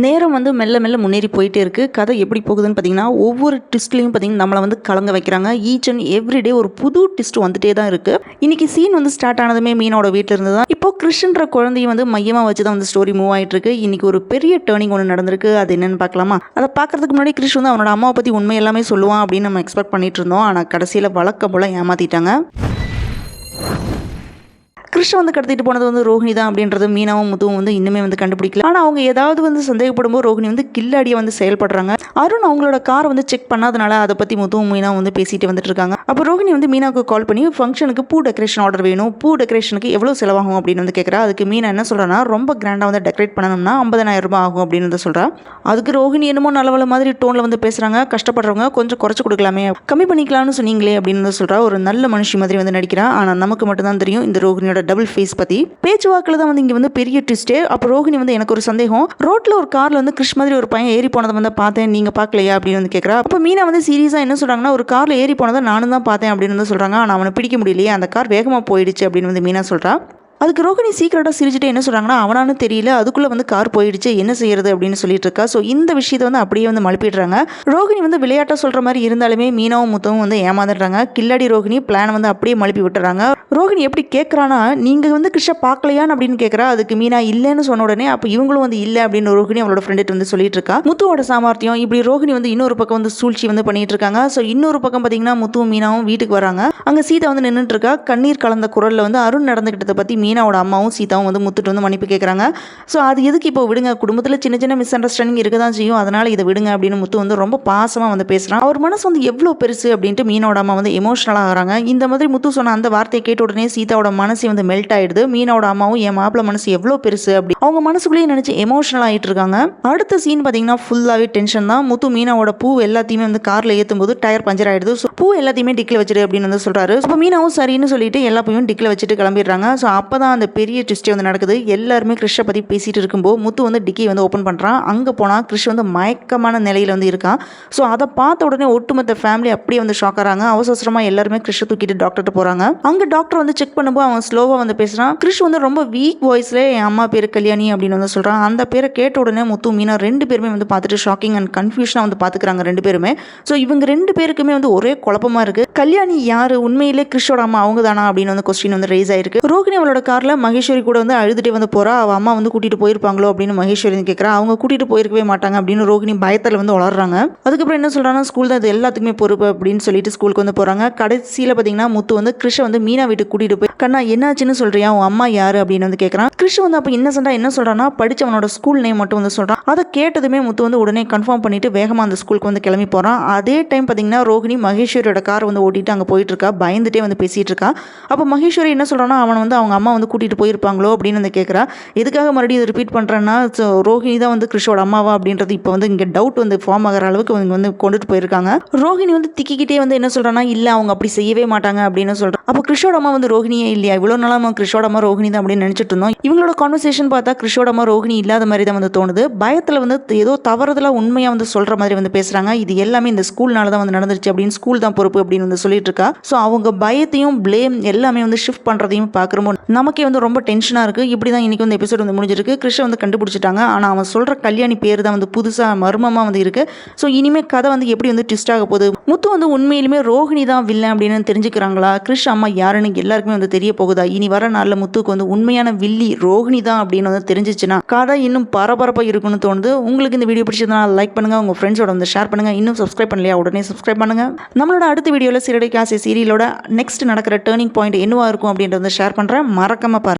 நேரம் வந்து மெல்ல மெல்ல முன்னேறி போயிட்டே இருக்குது கதை எப்படி போகுதுன்னு பார்த்தீங்கன்னா ஒவ்வொரு ட்விஸ்ட்லேயும் பார்த்தீங்கன்னா நம்மளை வந்து கலங்க வைக்கிறாங்க. ஈச் அண்ட் எவ்ரிடே ஒரு புது ட்விஸ்ட் வந்துட்டே தான் இருக்குது இன்னைக்கு சீன் வந்து ஸ்டார்ட் ஆனதுமே மீனோட வீட்டில் இருந்து தான். இப்போ கிருஷ்ணன்ற குழந்தைய வந்து மையமாக வச்சு தான் வந்து ஸ்டோரி மூவ் ஆகிட்டு இருக்கு. இன்னைக்கு ஒரு பெரிய டேர்னிங் ஒன்று நடந்திருக்கு. அது என்னென்னு பார்க்கலாமா அதை பார்க்கறதுக்கு முன்னாடி கிருஷ் வந்து அவனோட அம்மாவை பற்றி உண்மை எல்லாமே சொல்லுவான் அப்படின்னு நம்ம எக்ஸ்பெக்ட் பண்ணிட்டு இருந்தோம். ஆனால் கடைசியில் வழக்கம் போல ஏமாத்திட்டாங்க. புருஷன் வந்து கடத்திட்டு போனது வந்து ரோஹிணி தான் அப்படின்றது மீனாவும் முதுவும் வந்து இன்னுமே வந்து கண்டுபிடிக்கல. ஆனால் அவங்க ஏதாவது வந்து சந்தேகப்படும் போது ரோஹிணி வந்து கில்லாடியாக வந்து செயல்படுறாங்க. அருண் அவங்களோட கார் வந்து செக் பண்ணாதனால அதை பற்றி முதுவும் மீனாவும் வந்து பேசிட்டு வந்துட்டு இருக்காங்க. அப்போ ரோஹிணி வந்து மீனாவுக்கு கால் பண்ணி ஃபங்க்ஷனுக்கு பூ டெக்கரேஷன் ஆர்டர் வேணும். பூ டெக்கரேஷனுக்கு எவ்வளோ செலவாகும்? அப்படின்னு வந்து கேட்குறா அதுக்கு மீனா என்ன சொல்கிறான்னா ரொம்ப கிராண்டாக வந்து டெக்கரேட் பண்ணணும்னா ஐம்பதனாயிரம் ரூபாய் ஆகும். அப்படின்னு வந்து சொல்கிறா அதுக்கு ரோஹிணி என்னமோ நல்லவள மாதிரி டோனில் வந்து பேசுகிறாங்க கஷ்டப்படுறவங்க கொஞ்சம் குறைச்சு கொடுக்கலாமே. கம்மி பண்ணிக்கலாம்னு சொன்னீங்களே அப்படின்னு வந்து சொல்கிறா ஒரு நல்ல மனுஷி மாதிரி வந்து நடிக்கிறா. ஆனால் நமக்கு மட்டும்தான் தெரியும் இந்த ரோஹிணியோட டபுள் ஃபேஸ் பற்றி பேச்சுவாக்கில் தான் வந்து இங்கே வந்து பெரிய ட்விஸ்ட்டே அப்போ ரோஹிணி வந்து எனக்கு ஒரு சந்தேகம். ரோட்டில் ஒரு காரில் வந்து கிருஷ் மாதிரி ஒரு பையன் ஏறி போனதை வந்து பார்த்தேன். நீங்கள் பார்க்கலையா அப்படின்னு வந்து கேட்குறா அப்போ மீனா வந்து சீரியஸாக என்ன சொல்கிறாங்கன்னா ஒரு காரில் ஏறி போனதை நானும் தான் பார்த்தேன் அப்படின்னு வந்து சொல்கிறாங்க ஆனால் அவனை பிடிக்க முடியலையே. அந்த கார் வேகமாக போயிடுச்சு அப்படின்னு வந்து மீனா சொல்கிறா அதுக்கு ரோகிணி சீக்கிரட்டாக சிரிச்சுட்டு என்ன சொல்கிறாங்கன்னா அவனானு தெரியல அதுக்குள்ளே வந்து கார் போயிடுச்சு என்ன செய்யறது அப்படின்னு சொல்லிட்டு இருக்கா. ஸோ இந்த விஷயத்தை வந்து அப்படியே வந்து மழுப்பிடுறாங்க. ரோகிணி வந்து விளையாட்டாக சொல்கிற மாதிரி இருந்தாலுமே மீனாவும் முத்தவும் வந்து ஏமாந்துடுறாங்க. கில்லாடி ரோகிணி பிளான் வந்து அப்படியே மழுப்பி விட்டுறாங்க. ரோகிணி எப்படி கேட்குறானா நீங்கள் வந்து கிருஷ்ண பார்க்கலையான்னு அப்படின்னு கேட்குறா அதுக்கு மீனா இல்லைன்னு சொன்ன உடனே அப்போ இவங்களும் வந்து இல்லை அப்படின்னு ரோகிணி அவளோட ஃப்ரெண்டுட்டு வந்து சொல்லிட்டு இருக்கா. முத்துவோட சாமர்த்தியம் இப்படி ரோகிணி வந்து இன்னொரு பக்கம் வந்து சூழ்ச்சி வந்து பண்ணிட்டு இருக்காங்க. ஸோ இன்னொரு பக்கம் பார்த்தீங்கன்னா முத்துவும் மீனாவும் வீட்டுக்கு வராங்க. அங்கே சீதா வந்து நின்றுட்டு இருக்கா. கண்ணீர் கலந்த குரலில் வந்து அருண் நடந்துகிட்டதை பற்றி மீனாவோட அம்மாவும் சீதாவும் வந்து முத்துட்டு வந்து மன்னிப்பு கேட்குறாங்க ஸோ அது எதுக்கு இப்போ விடுங்க? குடும்பத்தில் சின்ன சின்ன மிஸ் அண்டர்ஸ்டாண்டிங் இருக்க தான் செய்யும். அதனால் இதை விடுங்க அப்படின்னு முத்து வந்து ரொம்ப பாசமாக வந்து பேசுகிறான் அவர் மனசு வந்து எவ்வளோ பெருசு அப்படின்ட்டு மீனோட அம்மா வந்து எமோஷனலாக ஆகிறாங்க. இந்த மாதிரி முத்து சொன்ன அந்த வார்த்தையை கேட்ட உடனே சீதாவோட மனசு வந்து மெல்ட் ஆயிடுது. மீனோட அம்மாவும் என் மாப்பிள்ள மனசு எவ்வளோ பெருசு? அப்படி அவங்க மனசுக்குள்ளேயே நினச்சி எமோஷனல் ஆகிட்டு இருக்காங்க. அடுத்த சீன் பார்த்தீங்கன்னா ஃபுல்லாகவே டென்ஷன் தான். முத்து மீனாவோட பூ எல்லாத்தையுமே வந்து காரில் ஏற்றும் போது டயர் பஞ்சர் ஆயிடுது. ஸோ பூ எல்லாத்தையுமே டிக்கில் வச்சிரு அப்படின்னு வந்து சொல்கிறாரு இப்போ மீனாவும் சரின்னு சொல்லிட்டு எல்லா பூவும் டிக்கில் வச்சுட்டு கிளம்பிடுறாங்க. ஸோ அப்போ தான் அந்த பெரிய ட்விஸ்டே வந்து நடக்குது. எல்லாருமே கிறிஷை பற்றி பேசிகிட்டு இருக்கும்போது முத்து வந்து டிக்கி வந்து ஓப்பன் பண்ணுறான் அங்கே போனால் கிறிஷ் வந்து மயக்கமான நிலையில் வந்து இருக்கான். ஸோ அதை பார்த்த உடனே ஒட்டுமொத்த ஃபேமிலி அப்படியே வந்து ஷாக் ஆகிறாங்க அவசரமாக எல்லாருமே கிறிஷை தூக்கிட்டு டாக்டர்கிட்ட போகிறாங்க அங்கே டாக்டர் வந்து செக் பண்ணும்போது அவன் ஸ்லோவாக வந்து பேசுகிறான் கிறிஷ் வந்து ரொம்ப வீக் வாய்ஸில் என் அம்மா பேர் கல்யாணி அப்படின்னு வந்து சொல்கிறான் அந்த பேரை கேட்ட உடனே முத்து மீனா ரெண்டு பேருமே வந்து பார்த்துட்டு ஷாக்கிங் அண்ட் கன்ஃபியூஷனாக வந்து பார்த்துக்கிறாங்க ரெண்டு பேருமே. ஸோ இவங்க ரெண்டு பேருக்குமே வந்து ஒரே குழப்பமா இருக்குது கல்யாணி யார்? உண்மையிலே கிறிஷோட அம்மா அவங்க தானா அப்படின்னு வந்து கொஸ்டின் வந்து ரேஸ் ஆயிருக்கு. ரோகிணி அவளோட காரில் மகேஸ்வரி கூட வந்து அழுதுகிட்டே வந்து போகிறா அவள் அம்மா வந்து கூட்டிகிட்டு போயிருப்பாங்களோ அப்படின்னு மகேஸ்வரி வந்து அவங்க கூட்டிகிட்டு போயிருக்கவே மாட்டாங்க அப்படின்னு ரோகிணி பயத்தில் வந்து வளர்றாங்க அதுக்கப்புறம் என்ன சொல்றாங்கன்னா ஸ்கூல் தான் இது எல்லாத்துக்குமே பொறுப்பு அப்படின்னு சொல்லிட்டு ஸ்கூலுக்கு வந்து போகிறாங்க கடைசியில் பார்த்தீங்கன்னா முத்து வந்து கிருஷை வந்து மீனா வீட்டுக்கு கூட்டிகிட்டு போய் கண்ணா என்னாச்சுன்னு சொல்றியா? உன் அம்மா யாரு? அப்படின்னு வந்து கேட்கறான் கிருஷ் வந்து அப்போ இன்னசென்டா என்ன சொல்றான்னா படிச்சவனோட ஸ்கூல் நேம் மட்டும் வந்து சொல்றான். அதை கேட்டதுமே முத்து வந்து உடனே கன்ஃபார்ம் பண்ணிட்டு வேகமாக அந்த ஸ்கூலுக்கு வந்து கிளம்பி போகிறான் அதே டைம் பார்த்தீங்கன்னா ரோஹிணி மகேஸ்வரியோட கார் வந்து ஓட்டிட்டு அங்கே போயிட்டு இருக்கா. பயந்துட்டே வந்து பேசிட்டு இருக்கா. அப்போ மகேஸ்வரி என்ன சொல்றான்னா அவனை வந்து அவங்க அம்மா வந்து கூட்டிட்டு போயிருப்பாங்களோ? அப்படின்னு வந்து கேட்கறான் எதுக்காக மறுபடியும் இதை ரிப்பீட் பண்றேன்னா ஸோ ரோஹிணி தான் வந்து கிருஷோட அம்மாவா? அப்படின்றது இப்போ வந்து இங்கே டவுட் வந்து ஃபார்ம் ஆகிற அளவுக்கு இவங்க வந்து கொண்டுட்டு போயிருக்காங்க. ரோஹிணி வந்து திக்கிக்கிட்டே வந்து என்ன சொல்றான்னா இல்லை அவங்க அப்படி செய்யவே மாட்டாங்க அப்படின்னு சொல்கிறான் அப்போ கிருஷோட அம்மா வந்து ரோஹிணியை இல்லையா? இவ்வளோ நாளாக நம்ம கிருஷோட அம்மா ரோஹினி தான் அப்படின்னு நினச்சிட்டு இருந்தோம். இவங்களோட கான்வர்சேஷன் பார்த்தா கிருஷோட அம்மா ரோஹினி இல்லாத மாதிரி தான் வந்து தோணுது. பயத்தில் வந்து ஏதோ தவறுதலாக உண்மையாக வந்து சொல்கிற மாதிரி வந்து பேசுகிறாங்க இது எல்லாமே இந்த ஸ்கூல்னால தான் வந்து நடந்துருச்சு அப்படின்னு ஸ்கூல் தான் பொறுப்பு அப்படின்னு வந்து சொல்லிட்டு இருக்கா. ஸோ அவங்க பயத்தையும் ப்ளேம் எல்லாமே வந்து ஷிஃப்ட் பண்ணுறதையும் பார்க்குறோம் நமக்கே வந்து ரொம்ப டென்ஷனாக இருக்குது இப்படி தான் இன்றைக்கி வந்து எபிசோட் வந்து முடிஞ்சிருக்கு. கிருஷ்ண வந்து கண்டுபிடிச்சிட்டாங்க. ஆனால் அவன் சொல்கிற கல்யாணி பேர் தான் வந்து புதுசாக மர்மமாக வந்து இருக்குது ஸோ இனிமேல் கதை வந்து எப்படி வந்து ட்விஸ்ட் ஆக போகுது? முத்து வந்து உண்மையிலுமே ரோஹிணி தான் வில்லன் அப்படின்னு தெரிஞ்சுக்கிறாங்களா? கிருஷ் அம்மா யாருன்னு எல்லாருக்குமே வந்து தெரிய போகுதா இனி வர நாளில் முத்துக்கு வந்து உண்மையான வில்லி ரோஹிணி தான் அப்படின்னு வந்து தெரிஞ்சிச்சுன்னா கதை இன்னும் பரபரப்பாக இருக்குன்னு தோணுது. உங்களுக்கு இந்த வீடியோ பிடிச்சதுனால லைக் பண்ணுங்க உங்கள் ஃப்ரெண்ட்ஸோட வந்து ஷேர் பண்ணுங்க. இன்னும் சப்ஸ்கிரைப் பண்ணலையா? உடனே சப்ஸ்கிரைப் பண்ணுங்க. நம்மளோட அடுத்த வீடியோவில் சிறடை காசி சீரியலோட நெக்ஸ்ட் நடக்கிற டேர்னிங் பாயிண்ட் என்னவாக இருக்கும் அப்படின்றத ஷேர் பண்ணுறேன் மறக்காம பாருங்க.